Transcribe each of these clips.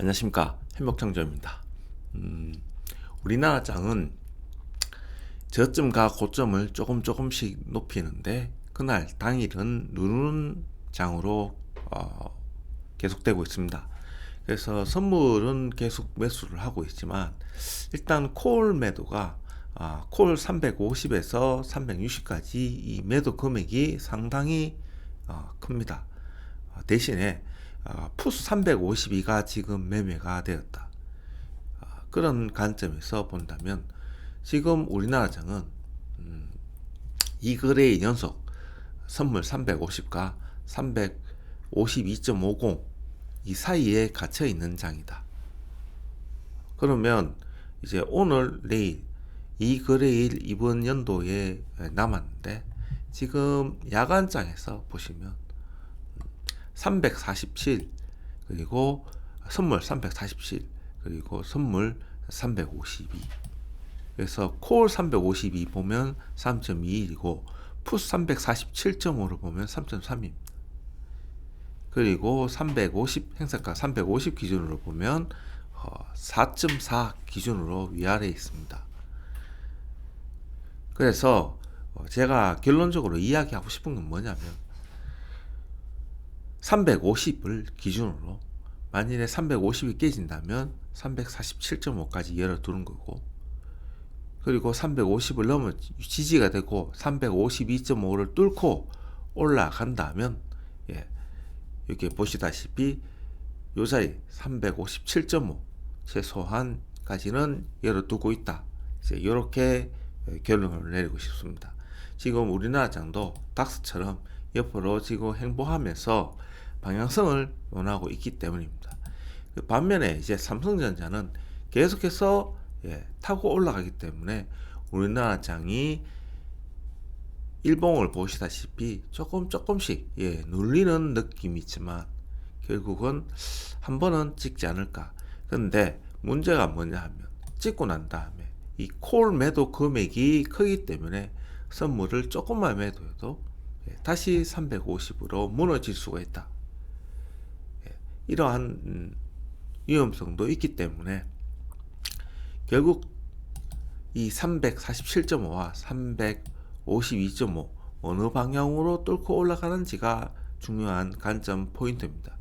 안녕하십니까 행복창조입니다. 음, 우리나라 장은 저점과 고점을 조금 조금씩 높이는데 그날 당일은 누르는 장으로 어, 계속되고 있습니다. 그래서 선물은 계속 매수를 하고 있지만 일단 콜 매도가 아, 콜 350에서 360까지 이 매도 금액이 상당히 어, 큽니다. 어, 대신에 어, 푸스 352가 지금 매매가 되었다. 어, 그런 관점에서 본다면 지금 우리나라 장은 음, 이 거래의 연속 선물 350과 352.50 이 사이에 갇혀 있는 장이다. 그러면 이제 오늘 내일 이 거래일 이번 연도에 남았는데 지금 야간장에서 보시면 347 그리고 선물 347 그리고 선물 352 그래서 콜 352 보면 3.21이고 푸스 347.5를 보면 3.3입니다. 그리고 350 행사가 350 기준으로 보면 4.4 기준으로 위아래 있습니다. 그래서 제가 결론적으로 이야기하고 싶은 건 뭐냐면 350을 기준으로 만일에 350이 깨진다면 347.5까지 열어두는 거고 그리고 350을 넘어 지지가 되고 352.5를 뚫고 올라간다면 예, 여기 보시다시피 요 자리 357.5 최소한까지는 열어두고 있다. 이제 이렇게 결론을 내리고 싶습니다. 지금 우리나라 장도 닥스처럼 옆으로 지금 행보하면서 방향성을 원하고 있기 때문입니다. 그 반면에 이제 삼성전자는 계속해서 예, 타고 올라가기 때문에 우리나라 장이 일봉을 보시다시피 조금 조금씩 예, 눌리는 느낌이 있지만 결국은 한 번은 찍지 않을까. 근데 문제가 뭐냐 하면 찍고 난 다음에 이 콜 매도 금액이 크기 때문에 선물을 조금만 매도해도 예, 다시 350으로 무너질 수가 있다. 예, 이러한 음, 위험성도 있기 때문에 결국 이 347.5와 352.5 어느 방향으로 뚫고 올라가는지가 중요한 관점 포인트입니다.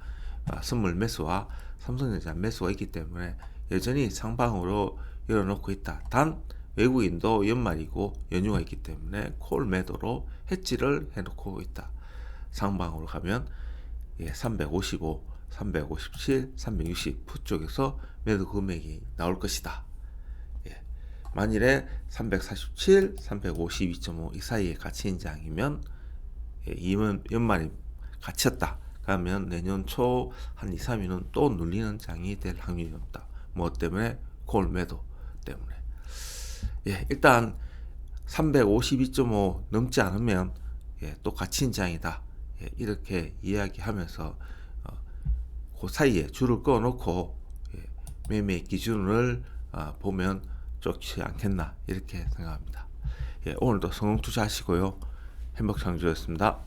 아, 선물 매수와 삼성전자 매수가 있기 때문에 여전히 상방으로 열어놓고 있다. 단 외국인도 연말이고 연휴가 있기 때문에 콜 매도로 해지를 해놓고 있다. 상방으로 가면 예, 355, 357, 360 푸 쪽에서 매도 금액이 나올 것이다. 예, 만일에 347, 352.5 이 사이에 갇힌 장이면 예, 이면 연말이 갇혔다. 그러면 내년 초 한 2, 3일은 또 눌리는 장이 될 확률이 높다. 뭐 때문에 콜 매도 때문에. 예, 일단 352.5 넘지 않으면 예, 또 갇힌 장이다. 예, 이렇게 이야기하면서 어, 그 사이에 줄을 꺼놓고 예, 매매 기준을 어, 보면 좋지 않겠나 이렇게 생각합니다. 예, 오늘도 성공 투자하시고요. 행복 창조였습니다.